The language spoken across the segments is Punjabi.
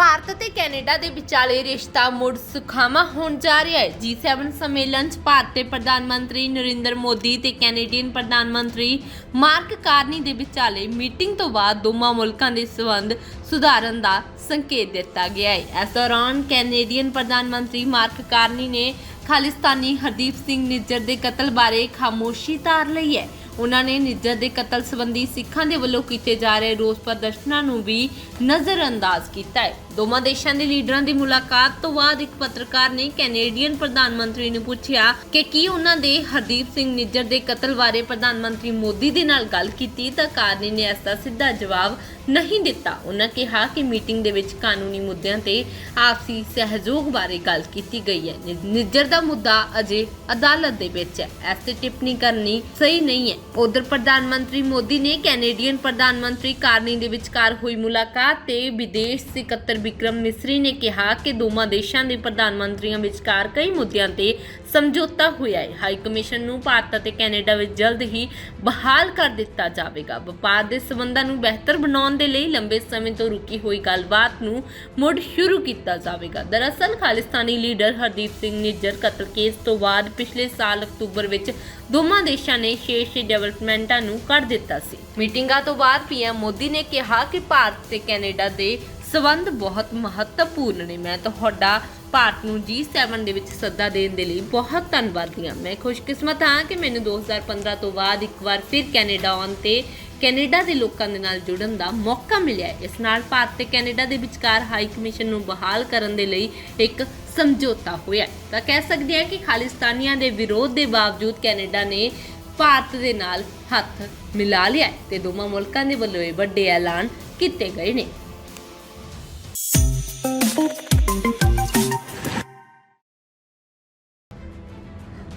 ਭਾਰਤ ਅਤੇ ਕੈਨੇਡਾ ਦੇ ਵਿਚਾਲੇ ਰਿਸ਼ਤਾ ਮੁੜ ਸੁਖਾਵਾਂ ਹੋਣ ਜਾ ਰਿਹਾ ਹੈ। G7 ਸੰਮੇਲਨ 'ਚ ਭਾਰਤ ਦੇ ਪ੍ਰਧਾਨ ਮੰਤਰੀ ਨਰਿੰਦਰ ਮੋਦੀ ਤੇ ਕੈਨੇਡੀਅਨ ਪ੍ਰਧਾਨ ਮੰਤਰੀ ਮਾਰਕ ਕਾਰਨੀ ਦੇ ਵਿਚਾਲੇ ਮੀਟਿੰਗ ਤੋਂ ਬਾਅਦ ਦੋਵਾਂ ਮੁਲਕਾਂ ਦੇ ਸਬੰਧ ਸੁਧਾਰਨ ਦਾ ਸੰਕੇਤ ਦਿੱਤਾ ਗਿਆ ਹੈ। ਇਸ ਦੌਰਾਨ ਕੈਨੇਡੀਅਨ ਪ੍ਰਧਾਨ ਮੰਤਰੀ ਮਾਰਕ ਕਾਰਨੀ ਨੇ ਖਾਲਿਸਤਾਨੀ ਹਰਦੀਪ ਸਿੰਘ ਨਿੱਜਰ ਦੇ ਕਤਲ ਬਾਰੇ ਖਾਮੋਸ਼ੀ ਧਾਰ ਲਈ ਹੈ। ਉਹਨਾਂ ਨੇ ਨਿੱਜਰ ਦੇ ਕਤਲ ਸੰਬੰਧੀ ਸਿੱਖਾਂ ਦੇ ਵੱਲੋਂ ਕੀਤੇ ਜਾ ਰਹੇ ਰੋਸ ਪ੍ਰਦਰਸ਼ਨਾਂ ਨੂੰ ਵੀ ਨਜ਼ਰਅੰਦਾਜ਼ ਕੀਤਾ ਹੈ। ਦੋਵਾਂ ਦੇਸ਼ਾਂ ਦੇ ਲੀਡਰਾਂ ਦੀ ਮੁਲਾਕਾਤ ਤੋਂ ਬਾਅਦ ਇੱਕ ਪੱਤਰਕਾਰ ਨੇ ਕੈਨੇਡੀਅਨ ਪ੍ਰਧਾਨ ਮੰਤਰੀ ਨੂੰ ਪੁੱਛਿਆ ਕਿ ਕੀ ਉਹਨਾਂ ਦੇ ਹਰਦੀਪ ਸਿੰਘ ਨਿੱਜਰ ਦੇ ਕਤਲ ਬਾਰੇ ਪ੍ਰਧਾਨ ਮੰਤਰੀ ਮੋਦੀ ਦੇ ਨਾਲ ਗੱਲ ਕੀਤੀ ਤਾਂ ਕਾਰਨੀ ਨੇ ਇਸ ਦਾ ਸਿੱਧਾ ਜਵਾਬ ਨਹੀਂ ਦਿੱਤਾ। ਉਹਨਾਂ ਕਿਹਾ ਕਿ ਮੀਟਿੰਗ ਦੇ ਵਿੱਚ ਕਾਨੂੰਨੀ ਮੁੱਦਿਆਂ ਤੇ ਆਪਸੀ ਸਹਿਯੋਗ ਬਾਰੇ ਗੱਲ ਕੀਤੀ ਗਈ ਹੈ। ਨਿੱਜਰ ਦਾ ਮੁੱਦਾ ਅਜੇ ਅਦਾਲਤ ਦੇ ਵਿੱਚ ਹੈ। ਇਸ ਟਿੱਪਣੀ ਕਰਨੀ ਸਹੀ ਨਹੀਂ ਹੈ। ਉਧਰ ਪ੍ਰਧਾਨ ਮੰਤਰੀ ਮੋਦੀ ਨੇ ਕੈਨੇਡੀਅਨ ਪ੍ਰਧਾਨ ਮੰਤਰੀ ਕਾਰਨੀ ਦੇ ਵਿਚਕਾਰ ਹੋਈ ਮੁਲਾਕਾਤ ਤੇ ਵਿਦੇਸ਼ ਸਕੱਤਰ ਵਿਕਰਮ ਮਿਸਰੀ ਨੇ ਕਿਹਾ ਕਿ ਦੋਵਾਂ ਦੇਸ਼ਾਂ ਦੇ ਪ੍ਰਧਾਨ ਮੰਤਰੀਆਂ ਵਿਚਕਾਰ ਕਈ ਮੁੱਦਿਆਂ ਤੇ ਸਮਝੌਤਾ ਹੋਇਆ ਹੈ। ਹਾਈ ਕਮਿਸ਼ਨ ਨੂੰ ਭਾਰਤ ਅਤੇ ਕੈਨੇਡਾ ਵਿੱਚ ਜਲਦ ਹੀ ਬਹਾਲ ਕਰ ਦਿੱਤਾ ਜਾਵੇਗਾ। ਵਪਾਰ ਦੇ ਸਬੰਧਾਂ ਨੂੰ ਬਿਹਤਰ ਬਣਾਉਣ ਦੇ ਲਈ ਲੰਬੇ ਸਮੇਂ ਤੋਂ ਰੁਕੀ ਹੋਈ ਗੱਲਬਾਤ ਨੂੰ ਮੁੜ ਸ਼ੁਰੂ ਕੀਤਾ ਜਾਵੇਗਾ। ਦਰਅਸਲ ਖਾਲਿਸਤਾਨੀ ਲੀਡਰ ਹਰਦੀਪ ਸਿੰਘ ਨਿੱਜਰ ਕਤਲ ਕੇਸ ਤੋਂ ਬਾਅਦ ਪਿਛਲੇ ਸਾਲ ਅਕਤੂਬਰ ਵਿੱਚ ਦੋਵਾਂ ਦੇਸ਼ਾਂ ਨੇ ਸ਼ੇਸ਼ ਡਿਵੈਲਪਮੈਂਟਾਂ ਨੂੰ ਕਰ ਦਿੱਤਾ ਸੀ। ਮੀਟਿੰਗਾਂ ਤੋਂ ਬਾਅਦ ਪੀਐਮ ਮੋਦੀ ਨੇ ਕਿਹਾ ਕਿ ਭਾਰਤ ਤੇ ਕੈਨੇਡਾ ਦੇ ਸਬੰਧ ਬਹੁਤ ਮਹੱਤਵਪੂਰਨ ਨੇ। ਮੈਂ ਤੁਹਾਡਾ ਭਾਰਤ ਨੂੰ G7 ਦੇ ਵਿੱਚ ਸੱਦਾ ਦੇਣ ਦੇ ਲਈ ਬਹੁਤ ਧੰਨਵਾਦੀ ਹਾਂ। ਮੈਂ ਖੁਸ਼ਕਿਸਮਤ ਹਾਂ ਕਿ ਮੈਨੂੰ 2015 ਤੋਂ ਬਾਅਦ ਇੱਕ ਵਾਰ ਫਿਰ ਕੈਨੇਡਾ ਆਉਣ ਤੇ ਕੈਨੇਡਾ ਦੇ ਲੋਕਾਂ ਦੇ ਨਾਲ ਜੁੜਨ ਦਾ ਮੌਕਾ ਮਿਲਿਆ ਇਸ ਨਾਲ ਭਾਰਤ ਤੇ ਕੈਨੇਡਾ ਦੇ ਵਿਚਕਾਰ ਹਾਈ ਕਮਿਸ਼ਨ ਨੂੰ ਬਹਾਲ ਕਰਨ ਦੇ ਲਈ ਇੱਕ ਸਮਝੌਤਾ ਹੋਇਆ ਤਾਂ ਕਹਿ ਸਕਦੇ ਹਾਂ ਕਿ ਖਾਲਿਸਤਾਨੀਆਂ ਦੇ ਵਿਰੋਧ ਦੇ ਬਾਵਜੂਦ ਕੈਨੇਡਾ ਨੇ ਭਾਰਤ ਦੇ ਨਾਲ ਹੱਥ ਮਿਲਾ ਲਿਆ ਹੈ ਤੇ ਦੋਵਾਂ ਮੁਲਕਾਂ ਦੇ ਵੱਲੋਂ ਇਹ ਵੱਡੇ ਐਲਾਨ ਕੀਤੇ ਗਏ ਨੇ।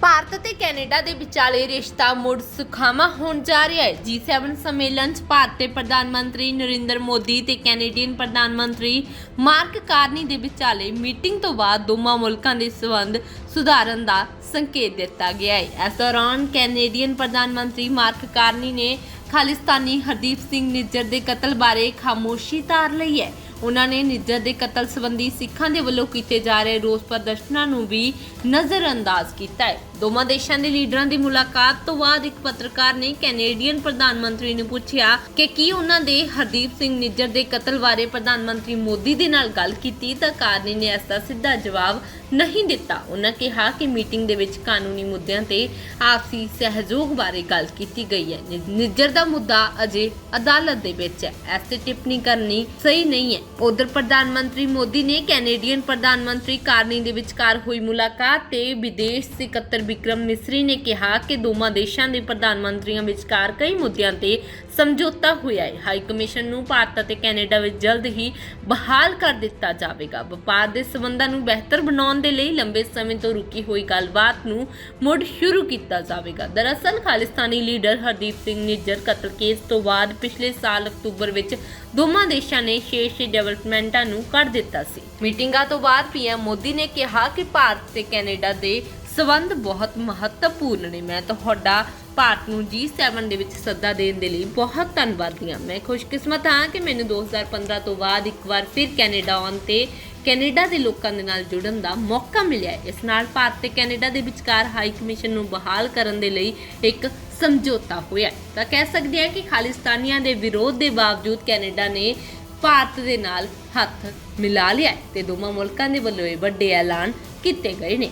ਭਾਰਤ ਤੇ ਕੈਨੇਡਾ ਦੇ ਵਿਚਾਲੇ ਰਿਸ਼ਤਾ ਮੁੜ ਸੁਖਾਵਾਂ ਹੋਣ ਜਾ ਰਿਹਾ ਹੈ। G7 ਸੰਮੇਲਨ 'ਚ ਭਾਰਤ ਦੇ ਪ੍ਰਧਾਨ ਮੰਤਰੀ ਨਰਿੰਦਰ ਮੋਦੀ ਤੇ ਕੈਨੇਡੀਅਨ ਪ੍ਰਧਾਨ ਮੰਤਰੀ ਮਾਰਕ ਕਾਰਨੀ ਦੇ ਵਿਚਾਲੇ ਮੀਟਿੰਗ ਤੋਂ ਬਾਅਦ ਦੋਵਾਂ ਮੁਲਕਾਂ ਦੇ ਸਬੰਧ ਸੁਧਾਰਨ ਦਾ ਸੰਕੇਤ ਦਿੱਤਾ ਗਿਆ ਹੈ। ਇਸ ਦੌਰਾਨ ਕੈਨੇਡੀਅਨ ਪ੍ਰਧਾਨ ਮੰਤਰੀ ਮਾਰਕ ਕਾਰਨੀ ਨੇ ਖਾਲਿਸਤਾਨੀ ਹਰਦੀਪ ਸਿੰਘ ਨਿੱਜਰ ਦੇ ਕਤਲ ਬਾਰੇ ਖਾਮੋਸ਼ੀ ਧਾਰ ਲਈ ਹੈ। ਉਹਨਾਂ ਨੇ ਨਿੱਜਰ ਦੇ ਕਤਲ ਸੰਬੰਧੀ ਸਿੱਖਾਂ ਦੇ ਵੱਲੋਂ ਕੀਤੇ ਜਾ ਰਹੇ ਰੋਸ ਪ੍ਰਦਰਸ਼ਨਾਂ ਨੂੰ ਵੀ ਨਜ਼ਰਅੰਦਾਜ਼ ਕੀਤਾ ਹੈ। ਦੋਵਾਂ ਦੇਸ਼ਾਂ ਦੇ ਲੀਡਰਾਂ ਦੀ ਮੁਲਾਕਾਤ ਤੋਂ ਬਾਅਦ ਇੱਕ ਪੱਤਰਕਾਰ ਨੇ ਕੈਨੇਡੀਅਨ ਪ੍ਰਧਾਨ ਮੰਤਰੀ ਨੂੰ ਪੁੱਛਿਆ ਕਿ ਕੀ ਉਹਨਾਂ ਦੇ ਹਰਦੀਪ ਸਿੰਘ ਨਿੱਜਰ ਦੇ ਕਤਲ ਬਾਰੇ ਪ੍ਰਧਾਨ ਮੰਤਰੀ ਮੋਦੀ ਦੇ ਨਾਲ ਗੱਲ ਕੀਤੀ ਤਾਂ ਕਾਰਨੀ ਨੇ ਇਸ ਦਾ ਸਿੱਧਾ ਜਵਾਬ ਨਹੀਂ ਦਿੱਤਾ। ਉਹਨਾਂ ਕਿਹਾ ਕਿ ਮੀਟਿੰਗ ਦੇ ਵਿੱਚ ਕਾਨੂੰਨੀ ਮੁੱਦਿਆਂ ਤੇ ਆਪਸੀ ਸਹਿਯੋਗ ਬਾਰੇ ਗੱਲ ਕੀਤੀ ਗਈ ਹੈ। ਨਿੱਜਰ ਦਾ ਮੁੱਦਾ ਅਜੇ ਅਦਾਲਤ ਦੇ ਵਿੱਚ ਹੈ। ਇਸ ਟਿੱਪਣੀ ਕਰਨੀ ਸਹੀ ਨਹੀਂ ਹੈ। ਉਧਰ ਪ੍ਰਧਾਨ ਮੰਤਰੀ ਮੋਦੀ ਨੇ ਕੈਨੇਡੀਅਨ ਪ੍ਰਧਾਨ ਮੰਤਰੀ ਕਾਰਨੀ ਦੇ ਵਿਚਕਾਰ ਹੋਈ ਮੁਲਾਕਾਤ ਤੇ ਵਿਦੇਸ਼ ਸਕੱਤਰ ਵਿਕਰਮ ਮਿਸਰੀ ਨੇ ਕਿਹਾ ਕਿ ਦੋਵਾਂ ਦੇਸ਼ਾਂ ਦੇ ਪ੍ਰਧਾਨ ਮੰਤਰੀਆਂ ਵਿਚਕਾਰ ਕਈ ਮੁੱਦਿਆਂ ਤੇ ਸਮਝੌਤਾ ਹੋਇਆ ਹੈ। ਹਾਈ ਕਮਿਸ਼ਨ ਨੂੰ ਭਾਰਤ ਅਤੇ ਕੈਨੇਡਾ ਵਿੱਚ ਜਲਦ ਹੀ ਬਹਾਲ ਕਰ ਦਿੱਤਾ ਜਾਵੇਗਾ। ਵਪਾਰ ਦੇ ਸਬੰਧਾਂ ਨੂੰ ਬਿਹਤਰ ਬਣਾਉਣ ਦੇ ਲਈ ਲੰਬੇ ਸਮੇਂ ਤੋਂ ਰੁਕੀ ਹੋਈ ਗੱਲਬਾਤ ਨੂੰ ਮੁੜ ਸ਼ੁਰੂ ਕੀਤਾ ਜਾਵੇਗਾ। ਦਰਅਸਲ ਖਾਲਿਸਤਾਨੀ ਲੀਡਰ ਹਰਦੀਪ ਸਿੰਘ ਨਿੱਜਰ ਕਤਲ ਕੇਸ ਤੋਂ ਬਾਅਦ ਪਿਛਲੇ ਸਾਲ ਅਕਤੂਬਰ ਵਿੱਚ ਦੋਵਾਂ ਦੇਸ਼ਾਂ ਨੇ ਸ਼ੇਸ਼ ਡਿਵੈਲਪਮੈਂਟਾਂ ਨੂੰ ਕਰ ਦਿੱਤਾ ਸੀ। ਮੀਟਿੰਗਾਂ ਤੋਂ ਬਾਅਦ ਪੀਐਮ ਮੋਦੀ ਨੇ ਕਿਹਾ ਕਿ ਭਾਰਤ ਤੇ ਕੈਨੇਡਾ ਦੇ ਸਬੰਧ ਬਹੁਤ ਮਹੱਤਵਪੂਰਨ ਨੇ। ਮੈਂ ਤੁਹਾਡਾ ਭਾਰਤ ਨੂੰ G7 ਦੇ ਵਿੱਚ ਸੱਦਾ ਦੇਣ ਦੇ ਲਈ ਬਹੁਤ ਧੰਨਵਾਦੀ ਹਾਂ। ਮੈਂ ਖੁਸ਼ਕਿਸਮਤ ਹਾਂ ਕਿ ਮੈਨੂੰ 2015 ਤੋਂ ਬਾਅਦ ਇੱਕ ਵਾਰ ਫਿਰ ਕੈਨੇਡਾ ਆਉਣ ਤੇ ਕੈਨੇਡਾ ਦੇ ਲੋਕਾਂ ਦੇ ਨਾਲ ਜੁੜਨ ਦਾ ਮੌਕਾ ਮਿਲਿਆ ਇਸ ਨਾਲ ਭਾਰਤ ਤੇ ਕੈਨੇਡਾ ਦੇ ਵਿਚਕਾਰ ਹਾਈ ਕਮਿਸ਼ਨ ਨੂੰ ਬਹਾਲ ਕਰਨ ਦੇ ਲਈ ਇੱਕ ਸਮਝੌਤਾ ਹੋਇਆ ਤਾਂ ਕਹਿ ਸਕਦੇ ਹਾਂ ਕਿ ਖਾਲਿਸਤਾਨੀਆਂ ਦੇ ਵਿਰੋਧ ਦੇ ਬਾਵਜੂਦ ਕੈਨੇਡਾ ਨੇ ਭਾਰਤ ਦੇ ਨਾਲ ਹੱਥ ਮਿਲਾ ਲਿਆ ਹੈ ਤੇ ਦੋਵਾਂ ਮੁਲਕਾਂ ਦੇ ਵੱਲੋਂ ਇਹ ਵੱਡੇ ਐਲਾਨ ਕੀਤੇ ਗਏ ਨੇ।